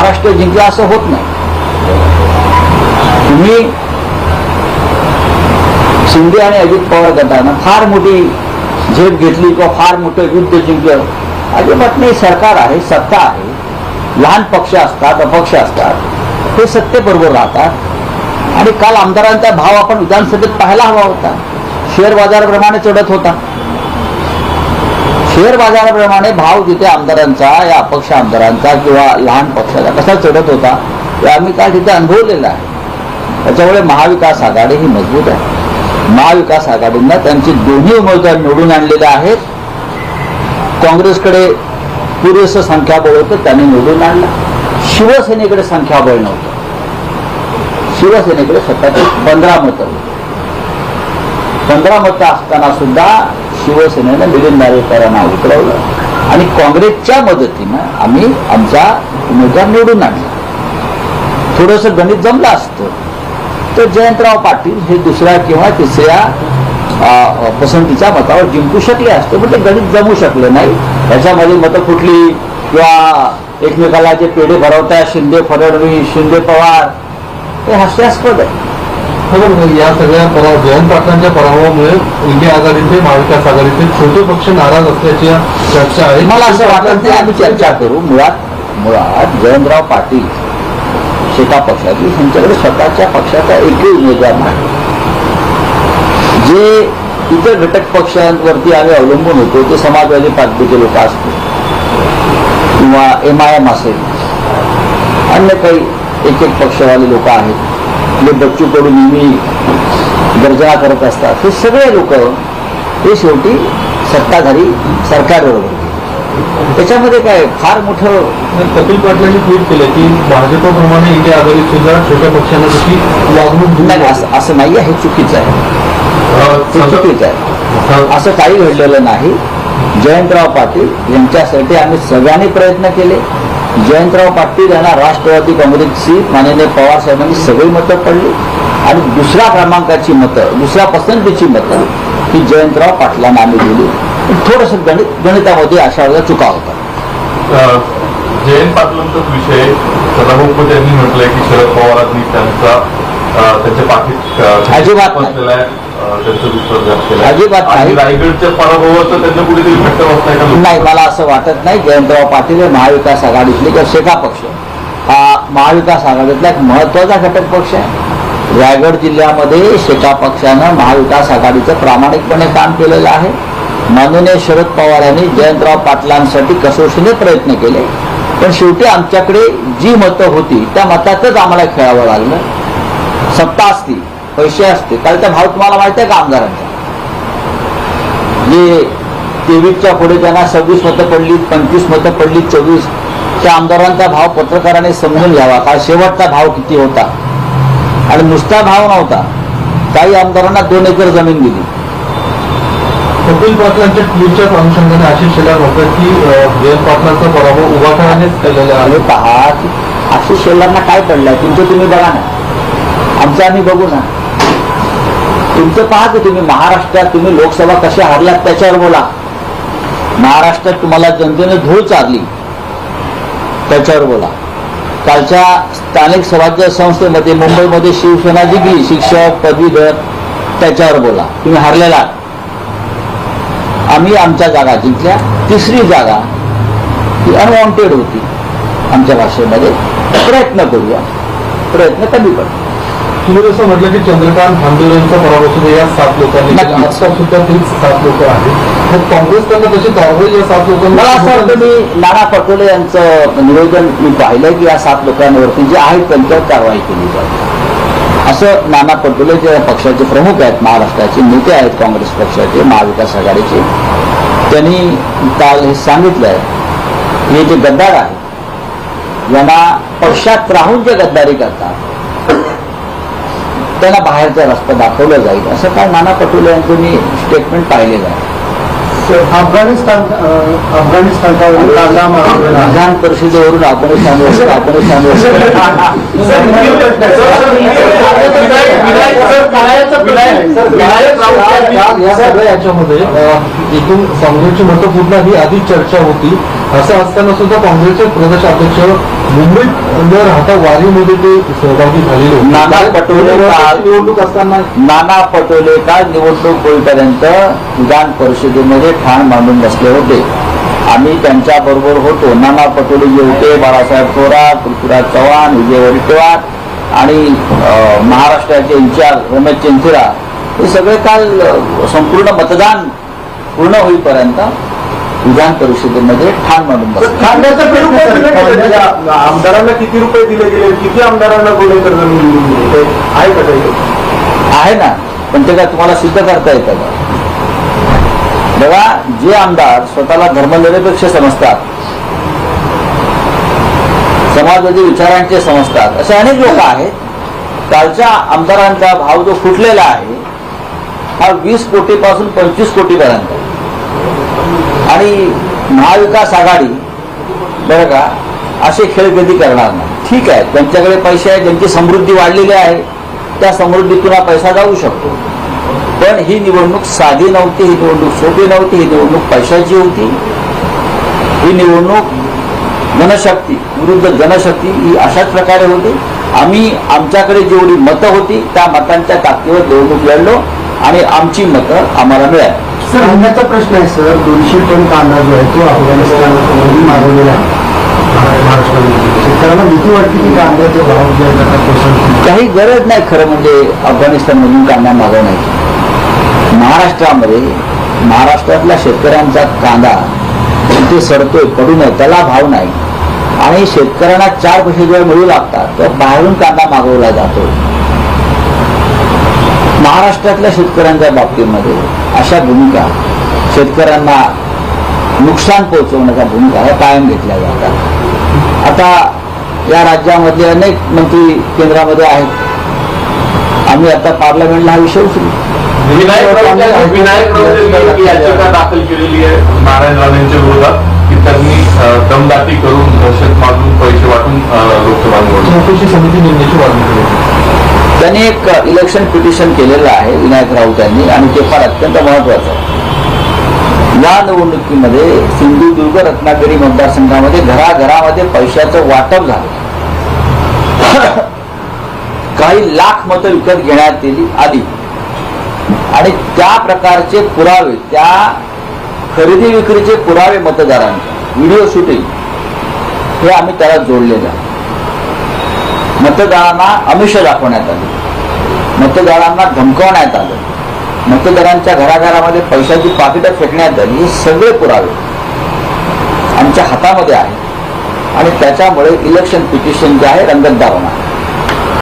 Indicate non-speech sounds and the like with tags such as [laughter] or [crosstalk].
महाराष्ट्र जिंकला असं होत नाही. तुम्ही शिंदे आणि अजित पवार गटानं फार मोठी झेप घेतली किंवा फार मोठं युद्ध जिंकलं. अजिबात नाही सरकार आहे सत्ता आहे. लहान पक्ष असतात अपक्ष असतात. ते सत्तेबरोबर राहतात. आणि काल आमदारांचा भाव आपण विधानसभेत पाहायला हवा होता. शेअर बाजाराप्रमाणे चढत होता. शेअर बाजाराप्रमाणे भाव तिथे आमदारांचा या अपक्ष आमदारांचा किंवा लहान पक्षाचा कसा चढत होता हे आम्ही काल तिथे अनुभवलेला आहे. त्याच्यामुळे महाविकास आघाडी ही मजबूत आहे. महाविकास आघाडींना त्यांचे दोन्ही उमेदवार निवडून आणलेले आहेत. काँग्रेसकडे पुरेसं संख्याबळ होतं त्यांनी निवडून आणलं. शिवसेनेकडे संख्याबळ नव्हतं. शिवसेनेकडे स्वतःची पंधरा मतं पंधरा मतं असताना सुद्धा शिवसेनेनं मिलिंद नारेकरांना उतरवलं आणि काँग्रेसच्या मदतीनं आम्ही आमचा उमेदवार निवडून आणला. थोडंसं गणित जमलं असतं तर जयंतराव पाटील हे दुसऱ्या किंवा तिसऱ्या पसंतीच्या मतावर जिंकू शकले असते पण ते गणित जमू शकलं नाही. त्याच्यामध्ये मतं फुटली किंवा एकमेकाला जे पेढे भरवताय शिंदे फडणवीस शिंदे पवार हे हास्यास्पद आहे. बरोबर या सगळ्या पराभव जयंत पाटलांच्या पराभवामुळे इंडिया आघाडीचे महाविकास आघाडीचे छोटे पक्ष नाराज असल्याची चर्चा आहे. मला असं वाटत नाही आम्ही चर्चा करू. मुळात मुळात जयंतराव पाटील शेका पक्षातील त्यांच्याकडे स्वतःच्या पक्षाचा एकही उमेदवार नाही. जे इतर घटक पक्षांवरती आम्ही अवलंबून होतो ते समाजवादी पार्टीचे लोक असतील किंवा एम आय एम असेल. अन्य काही एक एक पक्षवाले लोक आहेत. जे बच्चू कडू नेहमी गर्जना करत असतात. हे सगळे लोक हे शेवटी सत्ताधारी सरकारबरोबर. त्याच्यामध्ये काय फार मोठं कपिल पाटलांनी ट्विट केलं की भाजपप्रमाणे इंडिया आघाडीत सुद्धा छोट्या पक्षांना तशी वागणूक दिली नाही असं नाही आहे हे चुकीचं आहे. चुकीचं आहे. असं काही घडलेलं नाही. जयंतराव पाटील यांच्यासाठी आम्ही सगळ्यांनी प्रयत्न केले. जयंतराव पाटील यांना राष्ट्रवादी काँग्रेसची माननीय पवार साहेबांनी सगळी मतं पडली. आणि दुसऱ्या क्रमांकाची मतं दुसऱ्या पसंतीची मतं ही जयंतराव पाटलांना आम्ही दिली. थोडस गणित गणितामध्ये अशा वेळेला चुका होता जयंत पाटलांचाच विषय सदाभाऊ यांनी म्हटलंय की शरद पवारांनी त्यांचा त्यांच्या पाठीत अजिबात त्यांचं. अजिबात नाही. आणि रायगडच्या पराभवाचं त्यांना कुठेतरी फटका बसलाय का? नाही मला असं वाटत नाही. जयंतराव पाटील हे महाविकास आघाडीतले किंवा शेका पक्ष. हा महाविकास आघाडीतला एक महत्त्वाचा घटक पक्ष आहे. रायगड जिल्ह्यामध्ये शेका पक्षानं महाविकास आघाडीचं प्रामाणिकपणे काम केलेलं आहे. माननीय शरद पवार यांनी जयंतराव पाटलांसाठी कसोशीने प्रयत्न केले. पण शेवटी आमच्याकडे जी मतं होती त्या मतातच आम्हाला खेळावं लागलं. सत्ता असती. पैसे असते कालचा भाव तुम्हाला माहिती आहे का आमदारांचा? जे तेवीसच्या पुढे त्यांना सव्वीस मतं पडली पंचवीस मतं पडली चोवीस त्या आमदारांचा भाव पत्रकाराने समजून घ्यावा. का शेवटचा भाव किती होता? आणि नुसता भाव नव्हता. काही आमदारांना दोन एकर जमीन दिली. कपिल पाटलांच्या ट्विटच्या अनुषंगाने आशिष शेलार म्हणतात की जयंत पाटलांचा पराभव उभाटानेच केलेला आहे. पहा आशिष शेलांना काय पडलंय तुमचं तुम्ही बघा ना. आमचं आम्ही बघू ना. तुमचं पहा की तुम्ही महाराष्ट्रात तुम्ही लोकसभा कशा हारल्यात त्याच्यावर बोला. महाराष्ट्रात तुम्हाला जनतेने धूळ चारली. त्याच्यावर बोला. कालच्या स्थानिक स्वराज्य संस्थेमध्ये मुंबईमध्ये शिवसेना जिंकली. शिक्षक पदवीधर त्याच्यावर बोला. तुम्ही हरलेला आम्ही आमच्या जागा जिंकल्या. तिसरी जागा ही अनवॉन्टेड होती. आमच्या भाषेमध्ये प्रयत्न करूया. प्रयत्न कमी पडतो तुम्ही जसं म्हटलं की चंद्रकांत भांडुरेंचा पराभव सुद्धा या सात लोकांनी केला. नक्कीच. आता सुद्धा तेच सात लोक आहेत मग काँग्रेसकडनं तशी कारवाई या सात लोकांना मला असं वाटतं मी नाना पटोले यांचं निवेदन मी पाहिलं की या सात लोकांवरती जे आहेत त्यांच्यावर कारवाई केली जाईल असं नाना पटोले जे पक्षाचे प्रमुख आहेत महाराष्ट्राचे नेते आहेत काँग्रेस पक्षाचे महाविकास आघाडीचे त्यांनी काल हे सांगितलं आहे हे जे गद्दार आहेत यांना पक्षात राहून जे गद्दारी करतात त्यांना बाहेरचा रस्ता दाखवला जाईल असं काय नाना पटोले यांचं मी स्टेटमेंट पाहिलेलं आहे अफगाणिस्तान मारला विधान परिषदेवरून अफगाणिस्तानवर या सगळ्या याच्यामध्ये अं, एकूण काँग्रेसची मतं फुटणार ही आधी चर्चा होती. असं असताना सुद्धा काँग्रेसचे प्रदेश अध्यक्ष मुंबईत न राहता वारीमध्ये ते सहभागी झालेले. नाना पटोले काल- निवडणूक असताना नाना पटोले काल निवडणूक होईपर्यंत विधान परिषदेमध्ये ठाण मांडून बसले होते. आम्ही त्यांच्या बरोबर होतो. नाना पटोले जे होते बाळासाहेब थोरात पृथ्वीराज चव्हाण विजय वडेट्टीवार आणि अं, महाराष्ट्राचे इन्चार्ज रमेश चेंथिरा हे सगळे काल संपूर्ण मतदान पूर्ण होईपर्यंत विधान परिषदेमध्ये ठाण मांडून त्या आमदारांना किती रुपये दिले गेले? किती आमदारांना आहे का आहे ना पण ते काय तुम्हाला सिद्ध करता येतं का? बघा जे आमदार स्वतःला धर्मनिरपेक्ष समजतात समाजवादी विचारांचे समजतात असे अनेक लोक आहेत. कालच्या आमदारांचा भाव जो फुटलेला आहे हा वीस कोटीपासून पंचवीस कोटीपर्यंत. आणि महाविकास आघाडी बरं का असे खेळ कधी करणार नाही. ठीक आहे त्यांच्याकडे पैसे आहेत ज्यांची समृद्धी वाढलेली आहे त्या समृद्धीतून हा पैसा जाऊ शकतो. पण ही निवडणूक साधी नव्हती ही निवडणूक सोपी नव्हती ही निवडणूक पैशाची होती. ही निवडणूक जनशक्ती विरुद्ध जनशक्ती ही अशाच प्रकारे होती. आम्ही आमच्याकडे जेवढी मतं होती त्या मतांच्या ताकदीवर निवडणूक लढलो आणि आमची मतं आम्हाला मिळाली. सर कांद्याचा प्रश्न आहे सर. दोनशे टन कांदा जो आहे तो अफगाणिस्तान मागवलेला आहे. शेतकऱ्यांना भीती वाटते की कांद्याचे भाव जे आहेत. काही गरज नाही खरं म्हणजे अफगाणिस्तानमधून कांदा मागवण्याची. महाराष्ट्रामध्ये महाराष्ट्रातल्या शेतकऱ्यांचा कांदा तिथे सडतोय पडू नये त्याला भाव नाही. आणि शेतकऱ्यांना चार पैसे जेव्हा मिळू लागतात तर बाहेरून कांदा मागवला जातो. महाराष्ट्रातल्या शेतकऱ्यांच्या बाबतीमध्ये अशा भूमिका शेतकऱ्यांना नुकसान पोहोचवण्याच्या भूमिका ह्या कायम घेतल्या जातात. आता या राज्यामधले अनेक मंत्री केंद्रामध्ये आहेत. आम्ही आता पार्लमेंटला हा विषय उचलू. विनायक राऊत याचिका दाखल केलेली आहे. नारायण राणेंच्या विरोधात की त्यांनी दमदाटी करून दहशत मागून पैसे वाटून लोकसभा निवडणूक समिती नेमण्याची मागणी केली. होती. त्यांनी एक इलेक्शन पिटिशन केलेलं आहे विनायक राऊत यांनी आणि ते फार अत्यंत महत्वाचं आहे. या निवडणुकीमध्ये सिंधुदुर्ग रत्नागिरी मतदारसंघामध्ये घराघरामध्ये पैशाचं वाटप झालं. [coughs] काही लाख मतं विकत घेण्यात आली. आणि त्या प्रकारचे पुरावे त्या खरेदी विक्रीचे पुरावे मतदारांचे व्हिडिओ शूटिंग हे आम्ही त्याला जोडलेलं आहे. मतदारांना आमिष दाखवण्यात आली. मतदारांना धमकवण्यात आलं. मतदारांच्या घराघरामध्ये पैशाची पाकिटं फेकण्यात आली. हे सगळे पुरावे आमच्या हातामध्ये आहे आणि त्याच्यामुळे इलेक्शन पिटिशन जे आहे रंगतदार होणार.